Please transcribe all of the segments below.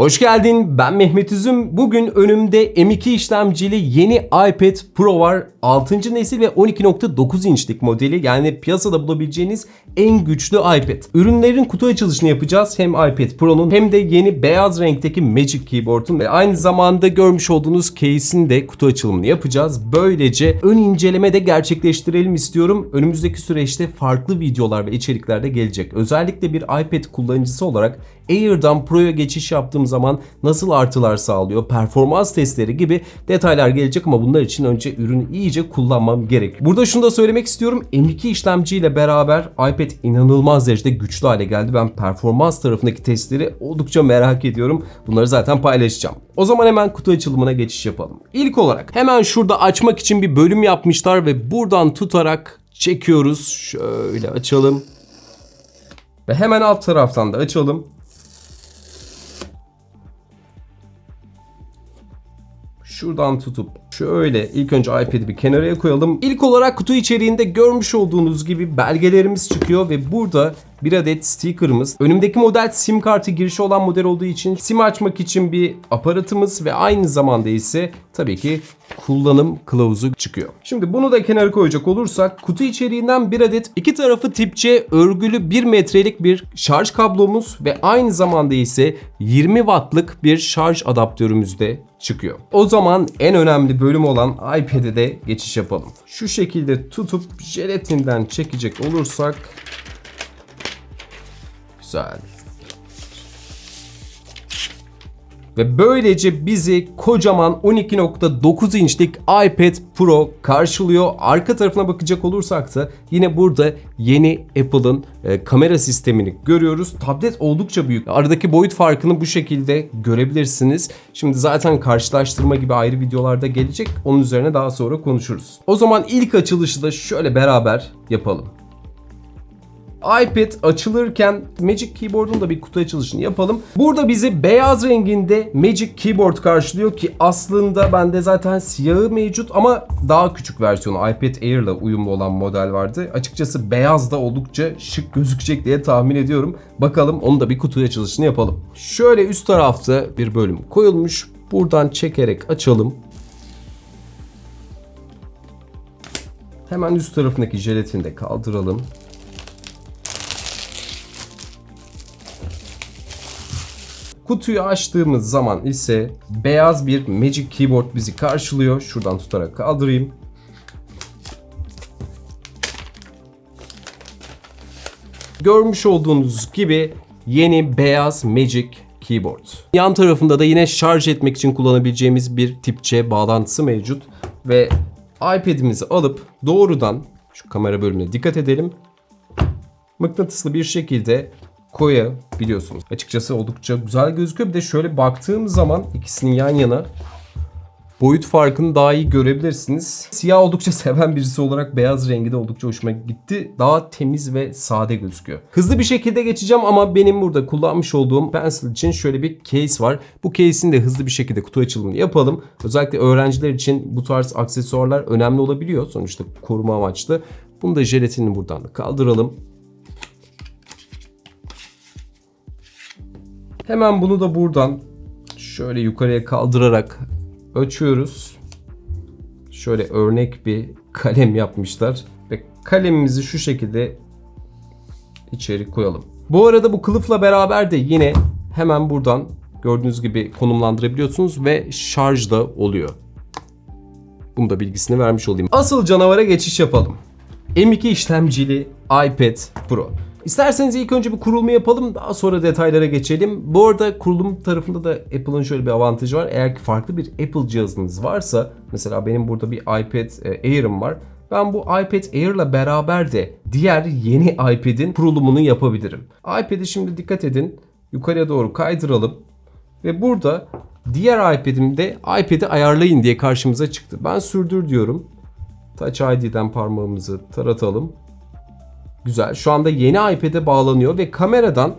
Hoş geldin. Ben Mehmet Üzüm. Bugün önümde M2 işlemcili yeni iPad Pro var. 6. nesil ve 12.9 inçlik modeli. Yani piyasada bulabileceğiniz en güçlü iPad. Ürünlerin kutu açılışını yapacağız. Hem iPad Pro'nun hem de yeni beyaz renkteki Magic Keyboard'un ve aynı zamanda görmüş olduğunuz case'in de kutu açılımını yapacağız. Böylece ön inceleme de gerçekleştirelim istiyorum. Önümüzdeki süreçte farklı videolar ve içerikler de gelecek. Özellikle bir iPad kullanıcısı olarak Air'dan Pro'ya geçiş yaptığım zaman nasıl artılar sağlıyor, performans testleri gibi detaylar gelecek ama bunlar için önce ürünü iyice kullanmam gerek. Burada şunu da söylemek istiyorum. M2 işlemciyle beraber iPad inanılmaz derecede güçlü hale geldi. Ben performans tarafındaki testleri oldukça merak ediyorum. Bunları zaten paylaşacağım. O zaman hemen kutu açılımına geçiş yapalım. İlk olarak hemen şurada açmak için bir bölüm yapmışlar ve buradan tutarak çekiyoruz. Şöyle açalım. Ve hemen alt taraftan da açalım. Şuradan tutup şöyle ilk önce iPad'i bir kenaraya koyalım. İlk olarak kutu içeriğinde görmüş olduğunuz gibi belgelerimiz çıkıyor ve burada bir adet sticker'ımız. Önümdeki model sim kartı girişi olan model olduğu için sim açmak için bir aparatımız ve aynı zamanda ise tabii ki kullanım kılavuzu çıkıyor. Şimdi bunu da kenara koyacak olursak kutu içeriğinden bir adet iki tarafı tip C örgülü 1 metrelik bir şarj kablomuz ve aynı zamanda ise 20 wattlık bir şarj adaptörümüz de çıkıyor. O zaman en önemli bölüm olan iPad'e de geçiş yapalım. Şu şekilde tutup jelatinden çekecek olursak Güzel. Ve böylece bizi kocaman 12.9 inçlik iPad Pro karşılıyor. Arka tarafına bakacak olursak da yine burada yeni Apple'ın e, kamera sistemini görüyoruz. Tablet oldukça büyük. Aradaki boyut farkını bu şekilde görebilirsiniz. Şimdi zaten karşılaştırma gibi ayrı videolarda gelecek. Onun üzerine daha sonra konuşuruz. O zaman ilk açılışı da şöyle beraber yapalım iPad açılırken Magic Keyboard'un da bir kutu açılışını yapalım. Burada bizi beyaz renginde Magic Keyboard karşılıyor ki aslında bende zaten siyahı mevcut ama daha küçük versiyonu iPad Air ile uyumlu olan model vardı. Açıkçası beyaz da oldukça şık gözükecek diye tahmin ediyorum. Bakalım onu da bir kutu açılışını yapalım. Şöyle üst tarafta bir bölüm koyulmuş. Buradan çekerek açalım. Hemen üst tarafındaki jelatini de kaldıralım. Kutuyu açtığımız zaman ise beyaz bir Magic Keyboard bizi karşılıyor. Şuradan tutarak kaldırayım. Görmüş olduğunuz gibi yeni beyaz Magic Keyboard. Yan tarafında da yine şarj etmek için kullanabileceğimiz bir tip C bağlantısı mevcut. Ve iPad'imizi alıp doğrudan şu kamera bölümüne dikkat edelim. Mıknatıslı bir şekilde koyabiliyorsunuz. Açıkçası oldukça güzel gözüküyor. Bir de şöyle baktığım zaman ikisinin yan yana boyut farkını daha iyi görebilirsiniz. Siyah oldukça seven birisi olarak beyaz rengi de oldukça hoşuma gitti. Daha temiz ve sade gözüküyor. Hızlı bir şekilde geçeceğim ama benim burada kullanmış olduğum pencil için şöyle bir case var. Bu case'in de hızlı bir şekilde kutu açılımını yapalım. Özellikle öğrenciler için bu tarz aksesuarlar önemli olabiliyor. Sonuçta koruma amaçlı. Bunu da jelatinini buradan da kaldıralım. Hemen bunu da buradan şöyle yukarıya kaldırarak açıyoruz. Şöyle örnek bir kalem yapmışlar ve kalemimizi şu şekilde içeri koyalım. Bu arada bu kılıfla beraber de yine hemen buradan gördüğünüz gibi konumlandırabiliyorsunuz ve şarj da oluyor. Bunu da bilgisini vermiş olayım. Asıl canavara geçiş yapalım. M2 işlemcili iPad Pro. İsterseniz ilk önce bir kurulumu yapalım daha sonra detaylara geçelim. Bu arada kurulum tarafında da Apple'ın şöyle bir avantajı var. Eğer ki farklı bir Apple cihazınız varsa mesela benim burada bir iPad e, Air'ım var. Ben bu iPad Air ile beraber de diğer yeni iPad'in kurulumunu yapabilirim. iPad'i şimdi dikkat edin yukarıya doğru kaydıralım. Ve burada diğer iPad'imde iPad'i ayarlayın diye karşımıza çıktı. Ben sürdür diyorum. Touch ID'den parmağımızı taratalım. Güzel. Şu anda yeni iPad'e bağlanıyor ve kameradan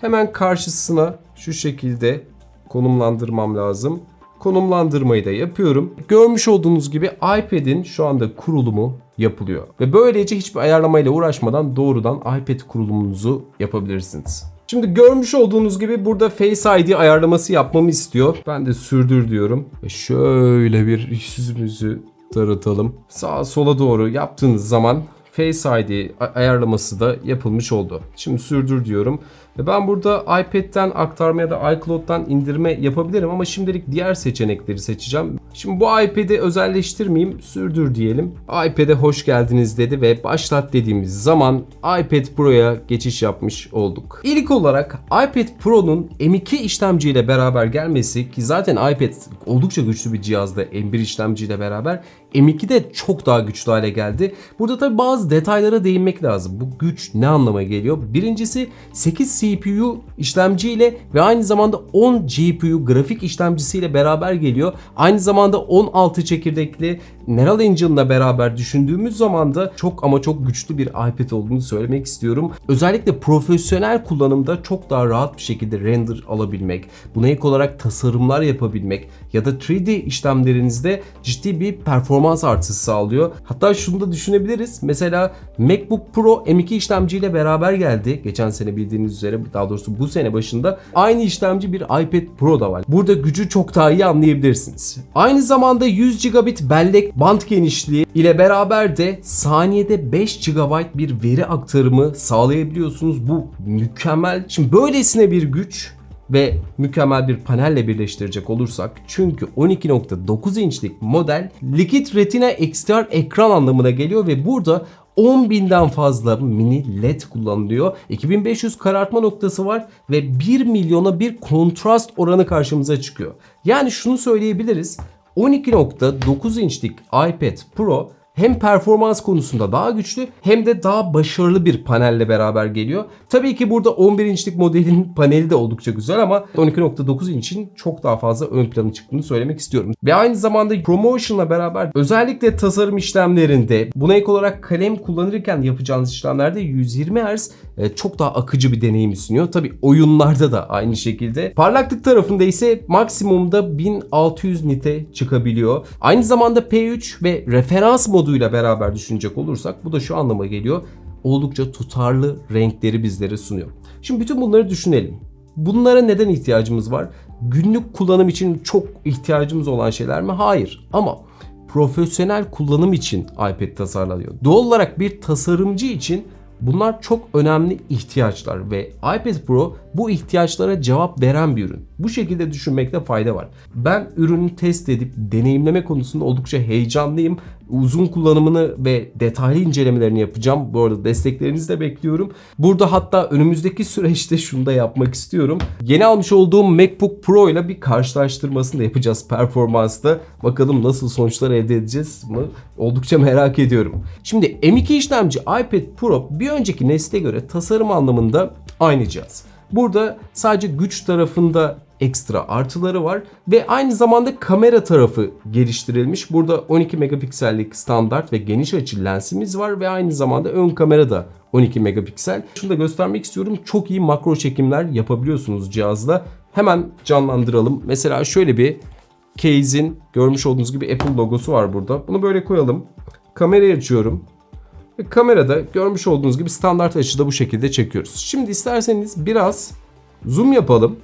hemen karşısına şu şekilde konumlandırmam lazım. Konumlandırmayı da yapıyorum. Görmüş olduğunuz gibi iPad'in şu anda kurulumu yapılıyor. Ve böylece hiçbir ayarlamayla uğraşmadan doğrudan iPad kurulumunuzu yapabilirsiniz. Şimdi görmüş olduğunuz gibi burada Face ID ayarlaması yapmamı istiyor. Ben de sürdür diyorum. Ve şöyle bir yüzümüzü taratalım. Sağa sola doğru yaptığınız zaman Face ID ayarlaması da yapılmış oldu. Şimdi sürdür diyorum. Ben burada iPad'den aktarma ya da iCloud'dan indirme yapabilirim ama şimdilik diğer seçenekleri seçeceğim. Şimdi bu iPad'i özelleştirmeyeyim, sürdür diyelim. iPad'e hoş geldiniz dedi ve başlat dediğimiz zaman iPad Pro'ya geçiş yapmış olduk. İlk olarak iPad Pro'nun M2 işlemciyle beraber gelmesi ki zaten iPad oldukça güçlü bir cihazda M1 işlemciyle beraber M2 de çok daha güçlü hale geldi. Burada tabi bazı detaylara değinmek lazım. Bu güç ne anlama geliyor? Birincisi 8 CPU işlemciyle ve aynı zamanda 10 GPU grafik işlemcisiyle beraber geliyor. Aynı zamanda 16 çekirdekli Neural Engine'la beraber düşündüğümüz zaman da çok ama çok güçlü bir iPad olduğunu söylemek istiyorum. Özellikle profesyonel kullanımda çok daha rahat bir şekilde render alabilmek, buna ek olarak tasarımlar yapabilmek ya da 3D işlemlerinizde ciddi bir performans artışı sağlıyor. Hatta şunu da düşünebiliriz. Mesela MacBook Pro M2 işlemciyle beraber geldi. Geçen sene bildiğiniz üzere daha doğrusu bu sene başında aynı işlemci bir iPad Pro da var. Burada gücü çok daha iyi anlayabilirsiniz. Zamanda 100 gigabit bellek band genişliği ile beraber de saniyede 5 GB bir veri aktarımı sağlayabiliyorsunuz. Bu mükemmel. Şimdi böylesine bir güç ve mükemmel bir panelle birleştirecek olursak çünkü 12.9 inçlik model Liquid Retina XDR ekran anlamına geliyor ve burada 10.000'den fazla mini led kullanılıyor. 2500 karartma noktası var ve 1 milyona bir kontrast oranı karşımıza çıkıyor. Yani şunu söyleyebiliriz. 12.9 inçlik iPad Pro hem performans konusunda daha güçlü hem de daha başarılı bir panelle beraber geliyor. Tabii ki burada 11 inçlik modelin paneli de oldukça güzel ama 12.9 inçin çok daha fazla ön plana çıktığını söylemek istiyorum. Ve aynı zamanda Promotion'la beraber özellikle tasarım işlemlerinde buna ek olarak kalem kullanırken yapacağınız işlemlerde 120 Hz e, çok daha akıcı bir deneyim sunuyor. Tabii oyunlarda da aynı şekilde. Parlaklık tarafında ise maksimumda 1600 nite çıkabiliyor. Aynı zamanda P3 ve referans modu moduyla beraber düşünecek olursak bu da şu anlama geliyor. Oldukça tutarlı renkleri bizlere sunuyor. Şimdi bütün bunları düşünelim. Bunlara neden ihtiyacımız var? Günlük kullanım için çok ihtiyacımız olan şeyler mi? Hayır. Ama profesyonel kullanım için iPad tasarlanıyor. Doğal olarak bir tasarımcı için Bunlar çok önemli ihtiyaçlar ve iPad Pro bu ihtiyaçlara cevap veren bir ürün. Bu şekilde düşünmekte fayda var. Ben ürünü test edip deneyimleme konusunda oldukça heyecanlıyım. Uzun kullanımını ve detaylı incelemelerini yapacağım. Bu arada desteklerinizi de bekliyorum. Burada hatta önümüzdeki süreçte şunu da yapmak istiyorum. Yeni almış olduğum MacBook Pro ile bir karşılaştırmasını da yapacağız performansta. Bakalım nasıl sonuçlar elde edeceğiz mı? Oldukça merak ediyorum. Şimdi M2 işlemci iPad Pro bir önceki nesle göre tasarım anlamında aynı cihaz. Burada sadece güç tarafında ekstra artıları var ve aynı zamanda kamera tarafı geliştirilmiş. Burada 12 megapiksellik standart ve geniş açı lensimiz var ve aynı zamanda ön kamera da 12 megapiksel. Şunu da göstermek istiyorum. Çok iyi makro çekimler yapabiliyorsunuz cihazla. Hemen canlandıralım. Mesela şöyle bir case'in görmüş olduğunuz gibi Apple logosu var burada. Bunu böyle koyalım. Kamerayı açıyorum. Ve kamerada görmüş olduğunuz gibi standart açıda bu şekilde çekiyoruz. Şimdi isterseniz biraz zoom yapalım.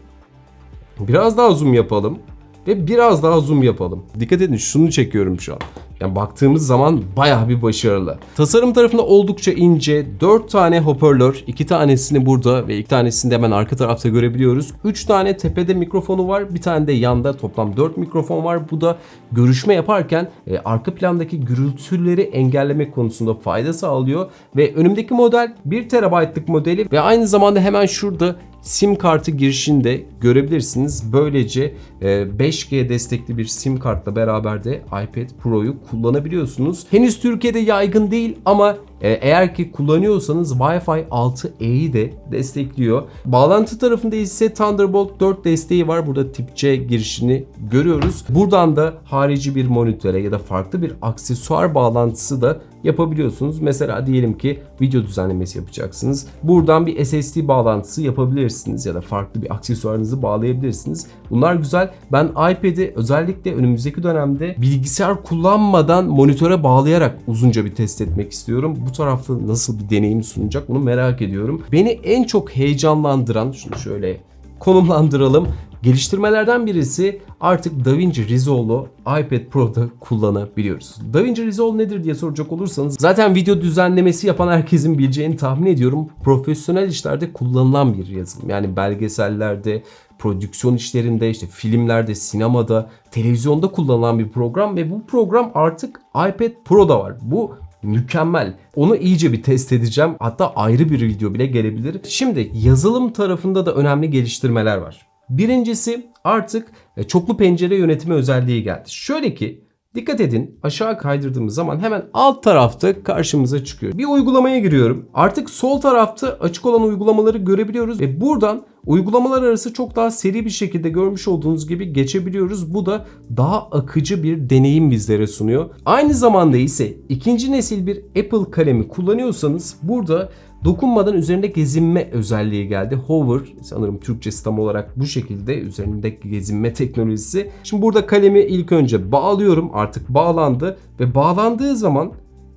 Biraz daha zoom yapalım. Ve biraz daha zoom yapalım. Dikkat edin şunu çekiyorum şu an. Yani baktığımız zaman baya bir başarılı. Tasarım tarafında oldukça ince. 4 tane hoparlör. 2 tanesini burada ve 2 tanesini de hemen arka tarafta görebiliyoruz. 3 tane tepede mikrofonu var. Bir tane de yanda toplam 4 mikrofon var. Bu da görüşme yaparken e, arka plandaki gürültüleri engellemek konusunda fayda sağlıyor. Ve önümdeki model 1 TB'lık modeli ve aynı zamanda hemen şurada sim kartı girişinde görebilirsiniz. Böylece 5G e, destekli bir sim kartla beraber de iPad Pro'yu kullanabiliyorsunuz. Henüz Türkiye'de yaygın değil ama eğer ki kullanıyorsanız Wi-Fi 6E'yi de destekliyor. Bağlantı tarafında ise Thunderbolt 4 desteği var. Burada tip C girişini görüyoruz. Buradan da harici bir monitöre ya da farklı bir aksesuar bağlantısı da yapabiliyorsunuz. Mesela diyelim ki video düzenlemesi yapacaksınız. Buradan bir SSD bağlantısı yapabilirsiniz ya da farklı bir aksesuarınızı bağlayabilirsiniz. Bunlar güzel. Ben iPad'i özellikle önümüzdeki dönemde bilgisayar kullanmadan monitöre bağlayarak uzunca bir test etmek istiyorum. Bu tarafta nasıl bir deneyim sunacak bunu merak ediyorum. Beni en çok heyecanlandıran şunu şöyle konumlandıralım. Geliştirmelerden birisi artık DaVinci Resolve'u iPad Pro'da kullanabiliyoruz. DaVinci Resolve nedir diye soracak olursanız zaten video düzenlemesi yapan herkesin bileceğini tahmin ediyorum. Profesyonel işlerde kullanılan bir yazılım. Yani belgesellerde, prodüksiyon işlerinde, işte filmlerde, sinemada, televizyonda kullanılan bir program ve bu program artık iPad Pro'da var. Bu mükemmel. Onu iyice bir test edeceğim. Hatta ayrı bir video bile gelebilir. Şimdi yazılım tarafında da önemli geliştirmeler var. Birincisi artık e, çoklu pencere yönetimi özelliği geldi. Şöyle ki Dikkat edin aşağı kaydırdığımız zaman hemen alt tarafta karşımıza çıkıyor. Bir uygulamaya giriyorum. Artık sol tarafta açık olan uygulamaları görebiliyoruz ve buradan uygulamalar arası çok daha seri bir şekilde görmüş olduğunuz gibi geçebiliyoruz. Bu da daha akıcı bir deneyim bizlere sunuyor. Aynı zamanda ise ikinci nesil bir Apple kalemi kullanıyorsanız burada dokunmadan üzerinde gezinme özelliği geldi. Hover sanırım Türkçesi tam olarak bu şekilde üzerinde gezinme teknolojisi. Şimdi burada kalemi ilk önce bağlıyorum artık bağlandı ve bağlandığı zaman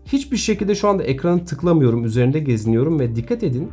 hiçbir şekilde şu anda ekranı tıklamıyorum üzerinde geziniyorum ve dikkat edin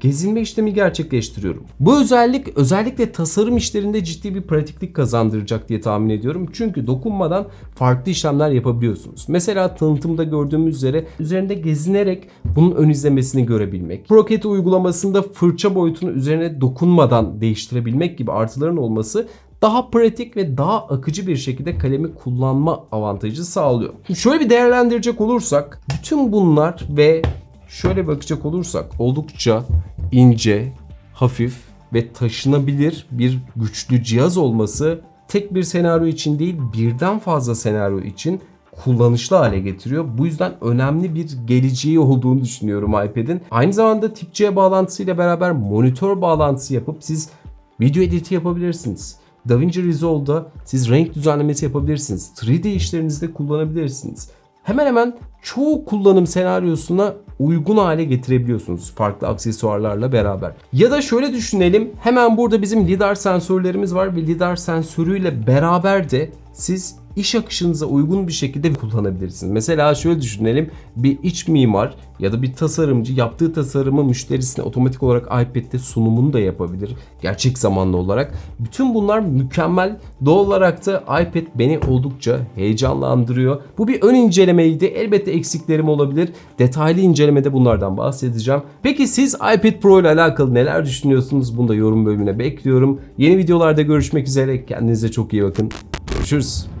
gezinme işlemi gerçekleştiriyorum. Bu özellik özellikle tasarım işlerinde ciddi bir pratiklik kazandıracak diye tahmin ediyorum. Çünkü dokunmadan farklı işlemler yapabiliyorsunuz. Mesela tanıtımda gördüğümüz üzere üzerinde gezinerek bunun ön izlemesini görebilmek. Proket uygulamasında fırça boyutunu üzerine dokunmadan değiştirebilmek gibi artıların olması daha pratik ve daha akıcı bir şekilde kalemi kullanma avantajı sağlıyor. Şöyle bir değerlendirecek olursak bütün bunlar ve şöyle bakacak olursak oldukça ince, hafif ve taşınabilir bir güçlü cihaz olması tek bir senaryo için değil birden fazla senaryo için kullanışlı hale getiriyor. Bu yüzden önemli bir geleceği olduğunu düşünüyorum iPad'in. Aynı zamanda tip C bağlantısıyla beraber monitör bağlantısı yapıp siz video editi yapabilirsiniz. DaVinci Resolve'da siz renk düzenlemesi yapabilirsiniz. 3D işlerinizde kullanabilirsiniz. Hemen hemen çoğu kullanım senaryosuna uygun hale getirebiliyorsunuz farklı aksesuarlarla beraber. Ya da şöyle düşünelim. Hemen burada bizim lidar sensörlerimiz var ve lidar sensörüyle beraber de siz iş akışınıza uygun bir şekilde kullanabilirsiniz. Mesela şöyle düşünelim. Bir iç mimar ya da bir tasarımcı yaptığı tasarımı müşterisine otomatik olarak iPad'de sunumunu da yapabilir. Gerçek zamanlı olarak. Bütün bunlar mükemmel. Doğal olarak da iPad beni oldukça heyecanlandırıyor. Bu bir ön incelemeydi. Elbette eksiklerim olabilir. Detaylı incelemede bunlardan bahsedeceğim. Peki siz iPad Pro ile alakalı neler düşünüyorsunuz? Bunu da yorum bölümüne bekliyorum. Yeni videolarda görüşmek üzere. Kendinize çok iyi bakın. Görüşürüz.